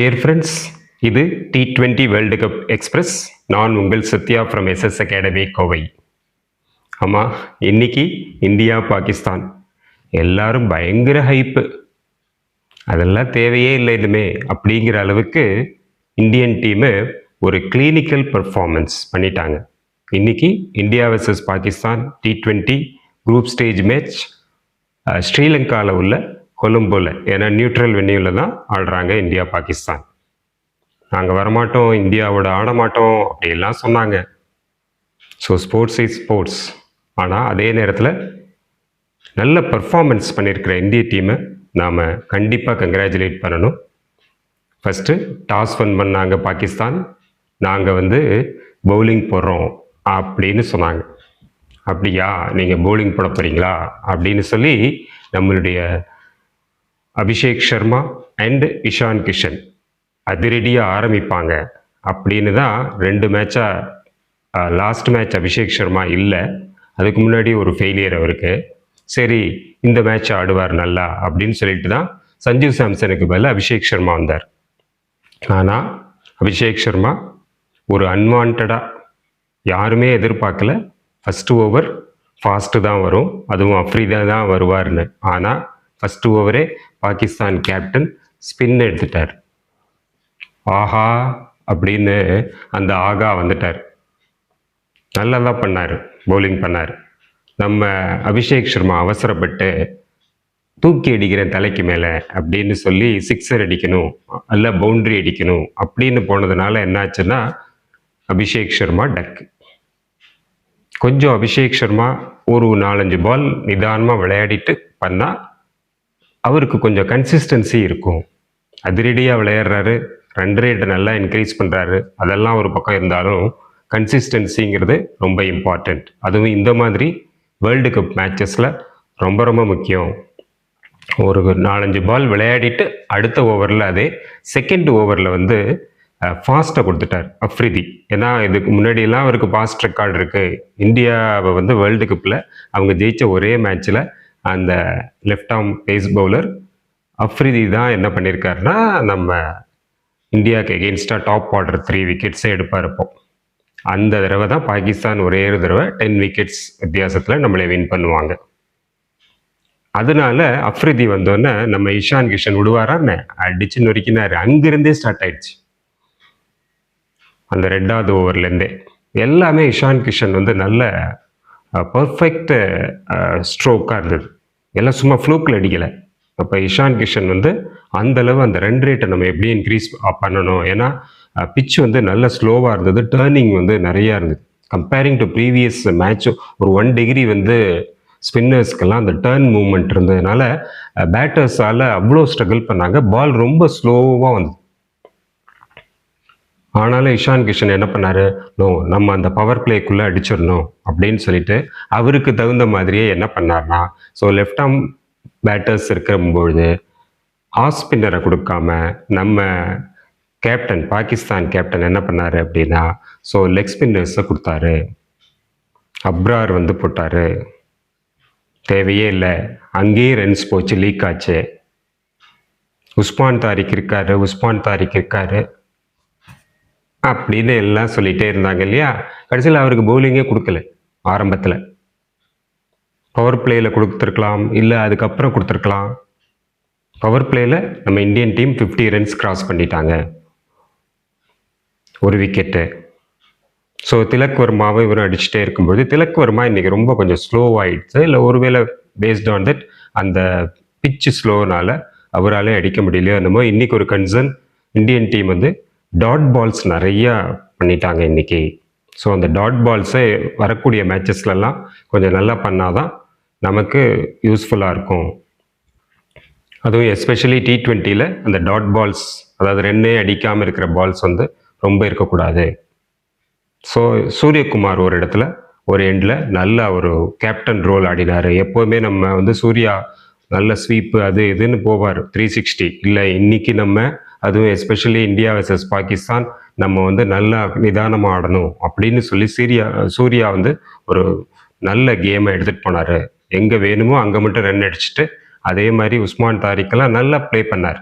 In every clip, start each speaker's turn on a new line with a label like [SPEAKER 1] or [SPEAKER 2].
[SPEAKER 1] Dear friends இது T twenty World Cup express நான் உங்கள் Sathya from SS academy Kovai. ஆமாம் இன்னைக்கு இந்தியா பாகிஸ்தான். எல்லாரும் பயங்கர ஹைப்பு அதெல்லாம் தேவையே இல்லை இனிமே அப்படிங்கிற அளவுக்கு இந்தியன் டீமு ஒரு கிளினிக்கல் பர்ஃபார்மன்ஸ் பண்ணிட்டாங்க. இன்னைக்கு India versus Pakistan T twenty group stage match ஸ்ரீலங்காவில் உள்ள கொழும்புல ஏன்னா நியூட்ரல் வென்யூவில் தான் ஆடுறாங்க இந்தியா பாகிஸ்தான். நாங்கள் வரமாட்டோம் இந்தியாவோட ஆட மாட்டோம் அப்படிலாம் சொன்னாங்க. ஸோ ஸ்போர்ட்ஸ் இஸ் ஸ்போர்ட்ஸ் ஆனால் அதே நேரத்தில் நல்ல பர்ஃபார்மன்ஸ் பண்ணியிருக்கிற இந்திய டீமை நாம் கண்டிப்பாக கங்க்ராச்சுலேட் பண்ணணும். ஃபஸ்ட்டு டாஸ் வின் பண்ணாங்க பாகிஸ்தான். நாங்கள் வந்து பவுலிங் போடுறோம் அப்படின்னு சொன்னாங்க. அப்படியா? நீங்கள் பவுலிங் போட போகிறீங்களா அப்படின்னு சொல்லி நம்மளுடைய அபிஷேக் சர்மா அண்ட் இஷான் கிஷன் அதிரடியாக ஆரம்பிப்பாங்க. அப்படின்னு தான் ரெண்டு மேட்சாக லாஸ்ட் மேட்ச் அபிஷேக் சர்மா இல்லை. அதுக்கு முன்னாடி ஒரு ஃபெயிலியர் அவருக்கு. சரி இந்த மேட்ச் ஆடுவார் நல்லா அப்படின்னு சொல்லிட்டு தான் சஞ்சு சாம்சனுக்கு பதில் அபிஷேக் சர்மா வந்தார். ஆனால் அபிஷேக் சர்மா ஒரு அன்வான்டாக யாருமே எதிர்பார்க்கல. ஃபஸ்ட்டு ஓவர் ஃபாஸ்ட்டு தான் வரும். அதுவும் அஃப்ரிதா தான் வருவார்னு. ஆனால் ஃபஸ்ட்டு ஓவரே பாகிஸ்தான் கேப்டன் ஸ்பின் எடுத்துட்டார். ஆஹா அப்படின்னு அந்த ஆகா வந்துட்டார். நல்லா தான் பண்ணார் பவுலிங் பண்ணார். நம்ம அபிஷேக் சர்மா அவசரப்பட்டு தூக்கி அடிக்கிறேன் தலைக்கு மேலே அப்படின்னு சொல்லி சிக்ஸர் அடிக்கணும் அல்ல பவுண்ட்ரி அடிக்கணும் அப்படின்னு போனதுனால என்னாச்சுன்னா அபிஷேக் சர்மா டக்கு கொஞ்சம் அபிஷேக் சர்மா ஒரு நாலஞ்சு பால் நிதானமாக விளையாடிட்டு பண்ணால் அவருக்கு கொஞ்சம் கன்சிஸ்டன்சி இருக்கும். அதிரடியாக விளையாடுறாரு. ரன் ரேட்டை நல்லா இன்க்ரீஸ் பண்ணுறாரு அதெல்லாம் ஒரு பக்கம் இருந்தாலும் கன்சிஸ்டன்சிங்கிறது ரொம்ப இம்பார்ட்டண்ட் அதுவும் இந்த மாதிரி வேர்ல்டு கப் மேட்சஸில் ரொம்ப ரொம்ப முக்கியம். ஒரு நாலஞ்சு பால் விளையாடிட்டு அடுத்த ஓவரில் அதே செகண்ட் ஓவரில் வந்து ஃபாஸ்ட்டை கொடுத்துட்டார். அஃப்ரிதி. ஏன்னா இதுக்கு முன்னாடியெல்லாம் அவருக்கு ஃபாஸ்ட் ரெக்கார்டு இருக்குது இந்தியாவை வந்து வேர்ல்டு கப்பில் அவங்க ஜெயித்த ஒரே மேட்ச்சில் அந்த left arm pace bowler Afridi தான் என்ன பண்ணியிருக்காருன்னா நம்ம இந்தியாவுக்கு எகெயின்ஸ்டாக டாப் ஆர்டர் த்ரீ விக்கெட்ஸே எடுப்பார் இப்போ. அந்த தடவை தான் பாகிஸ்தான் ஒரே ஒரு தடவை டென் விக்கெட்ஸ் வித்தியாசத்தில் நம்மளை வின் பண்ணுவாங்க. அதனால அஃப்ரிதி வந்தோடனே நம்ம இஷான் கிஷன் விடுவாரான்னு அடிச்சு நொறுக்கினார். அங்கிருந்தே ஸ்டார்ட் ஆயிடுச்சு. அந்த ரெண்டாவது ஓவர்லேருந்தே எல்லாமே இஷான் கிஷன் வந்து நல்ல பர்ஃபெக்ட் ஸ்ட்ரோக்காக இருந்தது. எல்லாம் சும்மா ஃப்ளூக்கில் அடிக்கலை. அப்போ இஷான் கிஷன் வந்து அந்தளவு அந்த ரன் ரேட்டை நம்ம எப்படி இன்க்ரீஸ் பண்ணணும்? ஏன்னா பிச் வந்து நல்ல ஸ்லோவாக இருந்தது. டேர்னிங் வந்து நிறையா இருந்தது. கம்பேரிங் டு ப்ரீவியஸ் மேட்சும் ஒரு ஒன் டிகிரி வந்து ஸ்பின்னர்ஸ்க்கெல்லாம் அந்த டேர்ன் மூமெண்ட் இருந்ததுனால பேட்டர்ஸால் அவ்வளோ ஸ்ட்ரகிள் பண்ணாங்க. பால் ரொம்ப ஸ்லோவாக வந்தது ஆனாலும் இஷான் கிஷன் என்ன பண்ணாரு? நோ நம்ம அந்த பவர் பிளேக்குள்ளே அடிச்சிடணும் அப்படின்னு சொல்லிட்டு அவருக்கு தகுந்த மாதிரியே என்ன பண்ணார்னா ஸோ லெஃப்ட் ஆர்ம் பேட்டர்ஸ் இருக்கும்பொழுது ஆஃப் ஸ்பின்னரை கொடுக்காம நம்ம கேப்டன் பாகிஸ்தான் கேப்டன் என்ன பண்ணாரு அப்படின்னா ஸோ லெக் ஸ்பின்னர்ஸை கொடுத்தாரு. அப்ரார் வந்து போட்டார். தேவையே இல்லை. அங்கேயே ரன்ஸ் போச்சு லீக் ஆச்சு. உஸ்மான் தாரிக் இருக்காரு உஸ்மான் தாரிக் இருக்காரு. அப்படின்னு எல்லாம் சொல்லிகிட்டே இருந்தாங்க இல்லையா? கடைசியில் அவருக்கு பவுலிங்கே கொடுக்கல ஆரம்பத்தில். பவர் பிளேயில் கொடுத்துருக்கலாம் இல்லை அதுக்கப்புறம் கொடுத்துருக்கலாம். பவர் பிளேயில் நம்ம Indian team fifty runs cross பண்ணிட்டாங்க. ஒரு விக்கெட்டு ஸோ திலக் வர்மாவை இவரும் அடிச்சுட்டே இருக்கும்போது திலக் வர்மா இன்றைக்கி ரொம்ப கொஞ்சம் ஸ்லோவாகிடுச்சு இல்லை ஒருவேளை பேஸ்ட் ஆன் தட் அந்த பிச்சு ஸ்லோனால் அவராலே அடிக்க முடியலையோ என்னமோ இன்றைக்கி ஒரு கன்சர்ன் இந்தியன் டீம் வந்து டாட் பால்ஸ் நிறையா பண்ணிட்டாங்க இன்றைக்கி ஸோ அந்த டாட் பால்ஸை வரக்கூடிய மேட்சஸ்லலாம் கொஞ்சம் நல்லா பண்ணாதான் நமக்கு யூஸ்ஃபுல்லாக இருக்கும். அதுவும் எஸ்பெஷலி டி ட்வெண்ட்டியில் அந்த டாட் பால்ஸ் அதாவது ரெண்டே அடிக்காமல் இருக்கிற பால்ஸ் வந்து ரொம்ப இருக்கக்கூடாது. ஸோ சூரியகுமார் ஒரு இடத்துல ஒரு எண்டில் நல்ல ஒரு கேப்டன் ரோல் ஆடினார். எப்போவுமே நம்ம வந்து சூர்யா நல்ல ஸ்வீப்பு அது இதுன்னு போவார். த்ரீ சிக்ஸ்டி இல்லை இன்னைக்கு நம்ம அதுவும் எஸ்பெஷலி இந்தியா வெர்சஸ் பாகிஸ்தான் நம்ம வந்து நல்லா நிதானமாக ஆடணும் அப்படின்னு சொல்லி சீரியா சூர்யா வந்து ஒரு நல்ல கேமை எடுத்துகிட்டு போனார். எங்கே வேணுமோ அங்கே மட்டும் ரன் அடிச்சுட்டு அதே மாதிரி உஸ்மான் தாரிக்கெல்லாம் நல்லா ப்ளே பண்ணார்.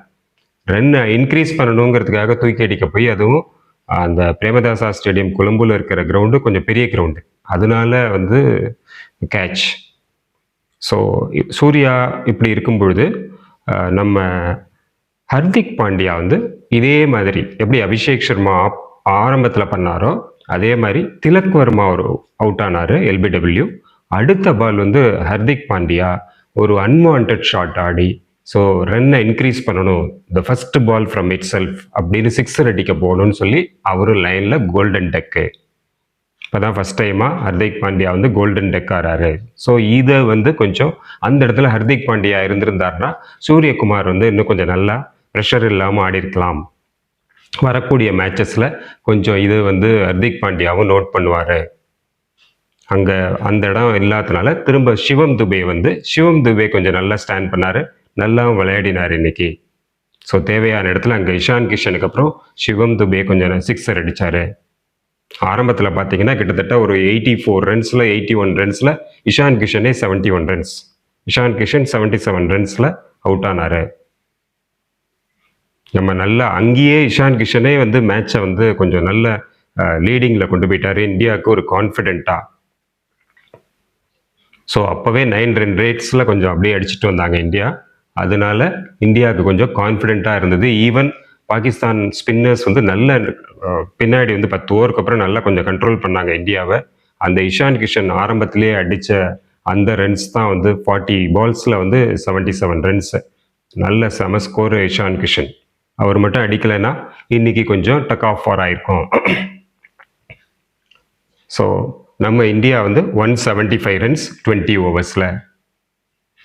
[SPEAKER 1] ரன்னை இன்க்ரீஸ் பண்ணணுங்கிறதுக்காக தூக்கி அடிக்க போய் அதுவும் அந்த பிரேமதாசா ஸ்டேடியம் கொழும்புல இருக்கிற கிரவுண்டு கொஞ்சம் பெரிய கிரவுண்டு அதனால வந்து கேட்ச் ஸோ சூர்யா இப்படி இருக்கும் பொழுது நம்ம ஹர்திக் பாண்டியா வந்து இதே மாதிரி எப்படி அபிஷேக் சர்மா ஆரம்பத்தில் பண்ணாரோ அதே மாதிரி திலக் வர்மா ஒரு அவுட் ஆனார் எல்பிடபிள்யூ அடுத்த பால் வந்து ஹர்திக் பாண்டியா ஒரு அன்வான்ட் ஷாட் ஆடி ஸோ ரன்னை இன்க்ரீஸ் பண்ணணும். The first ball from itself அப்படின்னு சிக்ஸர் அடிக்க போகணும்னு சொல்லி அவரு லைனில் கோல்டன் டெக்கு இப்போ தான் ஃபஸ்ட் டைமாக ஹர்திக் பாண்டியா வந்து கோல்டன் டெக் ஆறாரு. ஸோ இதை வந்து கொஞ்சம் அந்த இடத்துல ஹர்திக் பாண்டியா இருந்திருந்தாருன்னா சூரியகுமார் வந்து இன்னும் கொஞ்சம் நல்லா ப்ரெஷர் இல்லாமல் ஆடி இருக்கலாம் வரக்கூடிய மேட்சஸில் கொஞ்சம் இது வந்து ஹர்திக் பாண்டியாவும் நோட் பண்ணுவார். அங்கே அந்த இடம் இல்லாதனால திரும்ப சிவம் துபே வந்து சிவம் துபே கொஞ்சம் நல்லா ஸ்டாண்ட் பண்ணார். நல்லாவும் விளையாடினார் இன்னைக்கு. ஸோ தேவையான இடத்துல அங்கே இஷான் கிஷனுக்கு அப்புறம் சிவம் துபே கொஞ்சம் சிக்ஸர் அடித்தார் ஆரம்பத்தில் பார்த்தீங்கன்னா கிட்டத்தட்ட ஒரு எயிட்டி ஃபோர் ரன்ஸில் எயிட்டி ஒன் ரன்ஸில் Ishan கிஷனே seventy one runs Ishan Kishan seventy seven ரன்ஸில் out ஆனார். நம்ம நல்லா அங்கேயே இஷான் கிஷனே வந்து மேட்சை வந்து கொஞ்சம் நல்ல லீடிங்கில் கொண்டு போயிட்டார். இந்தியாவுக்கு ஒரு கான்ஃபிடென்ட்டாக ஸோ அப்போவே நைன் ரன் ரேட்ஸில் கொஞ்சம் அப்படியே அடிச்சுட்டு வந்தாங்க இந்தியா. அதனால இந்தியாவுக்கு கொஞ்சம் கான்ஃபிடென்ட்டாக இருந்தது. ஈவன் பாகிஸ்தான் ஸ்பின்னர்ஸ் வந்து நல்ல பின்னாடி வந்து பத்து ஓவருக்கு அப்புறம் நல்லா கொஞ்சம் கண்ட்ரோல் பண்ணாங்க இந்தியாவை. அந்த இஷான் கிஷன் ஆரம்பத்திலேயே அடித்த அந்த ரன்ஸ் தான் வந்து ஃபார்ட்டி பால்ஸில் வந்து செவன்ட்டி செவன் ரன்ஸு நல்ல செம ஸ்கோர் இஷான் கிஷன். அவர் மட்டும் அடிக்கலைன்னா இன்னைக்கு கொஞ்சம் டக் ஆஃப் ஃபார் ஆயிருக்கும். ஸோ நம்ம இந்தியா வந்து one seventy five runs twenty ஓவர்ஸில்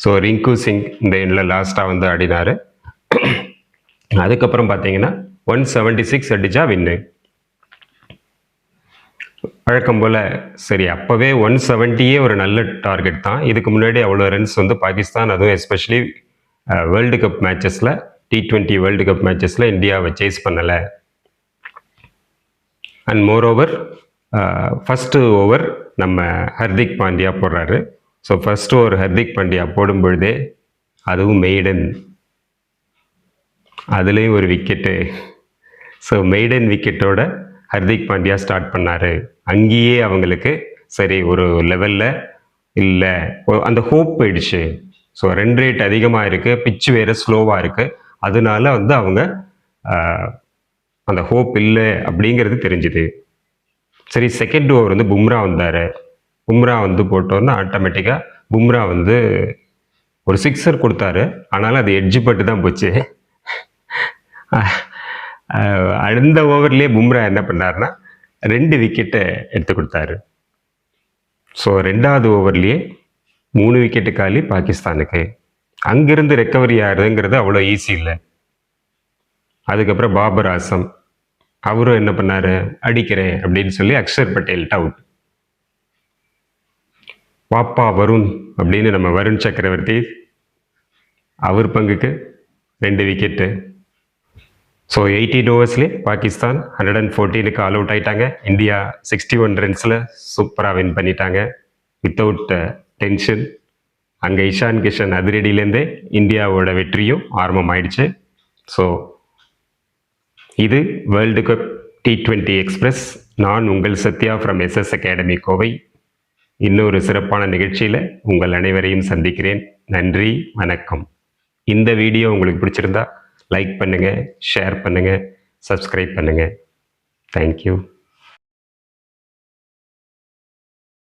[SPEAKER 1] so Rinku Singh இந்த எண்ணில் லாஸ்ட்டாக வந்து ஆடினார். அதுக்கப்புறம் பார்த்தீங்கன்னா ஒன் செவன்ட்டி சிக்ஸ் அடித்தா வின்னு வழக்கம் போல் சரி அப்போவே ஒன் செவன்ட்டியே ஒரு நல்ல டார்கெட் தான். இதுக்கு முன்னாடி அவ்வளோ ரன்ஸ் வந்து பாகிஸ்தான் அதுவும் எஸ்பெஷலி வேர்ல்டு கப் மேட்சஸில் டி டுவெண்ட்டி வேர்ல்டு கப் மேட்சஸில் இந்தியாவை சேஸ் பண்ணலை. And more over first over நம்ம ஹர்திக் பாண்டியா போடுறாரு. So first over Hardik Pandya போடும் பொழுதே அதுவும் மெய்டன் அதுலேயும் ஒரு விக்கெட்டு ஸோ மெய்டன் விக்கெட்டோட ஹர்திக் பாண்டியா ஸ்டார்ட் பண்ணார். அங்கேயே அவங்களுக்கு சரி ஒரு லெவலில் இல்லை. அந்த ஹோப் போயிடுச்சு. ஸோ ரன் ரேட் அதிகமாக இருக்குது பிச்சு வேறு ஸ்லோவாக இருக்குது அதனால வந்து அவங்க அந்த ஹோப் இல்லை அப்படிங்கிறது தெரிஞ்சுது. சரி செகண்ட் ஓவர் வந்து பும்ரா வந்தார். பும்ரா வந்து போட்டோன்னா ஆட்டோமேட்டிக்காக பும்ரா வந்து ஒரு சிக்ஸர் கொடுத்தாரு. ஆனாலும் அது எட்ஜு பட்டு தான் போச்சு. அந்த ஓவர்லேயே பும்ரா என்ன பண்ணாருன்னா ரெண்டு விக்கெட்டை எடுத்து கொடுத்தாரு. ஸோ ரெண்டாவது ஓவர்லேயே மூணு விக்கெட்டு காலி பாகிஸ்தானுக்கு. அங்கிருந்து ரெக்கவரி ஆகிறதுங்கிறது அவ்வளோ ஈஸி இல்லை. அதுக்கப்புறம் பாபர் ஆசம். அவரும் என்ன பண்ணார்? அடிக்கிறேன் அப்படின்னு சொல்லி அக்ஷர் பட்டேல் அவுட் பாப்பா வருண் அப்படின்னு நம்ம வருண் சக்கரவர்த்தி அவர் பங்குக்கு ரெண்டு விக்கெட்டு ஸோ எயிட்டீன் ஓவர்ஸ்லேயே பாகிஸ்தான் ஹண்ட்ரட் அண்ட் ஃபோர்டீனுக்கு ஆல் அவுட் ஆயிட்டாங்க. இந்தியா சிக்ஸ்டி ஒன் ரன்ஸில் சூப்பராக வின் பண்ணிட்டாங்க. வித்தவுட் டென்ஷன் uh, அங்கே இஷான் கிஷன் அதிரடியிலேருந்தே இந்தியாவோட வெற்றியும் ஆரம்பமாயிடுச்சு. ஸோ இது World Cup T twenty express நான் உங்கள் Sathya from SS academy Kovai. இன்னொரு சிறப்பான நிகழ்ச்சியில் உங்கள் அனைவரையும் சந்திக்கிறேன். நன்றி வணக்கம். இந்த வீடியோ உங்களுக்கு பிடிச்சிருந்தா லைக் பண்ணுங்கள் ஷேர் பண்ணுங்கள் சப்ஸ்கிரைப் பண்ணுங்கள் தேங்க்யூ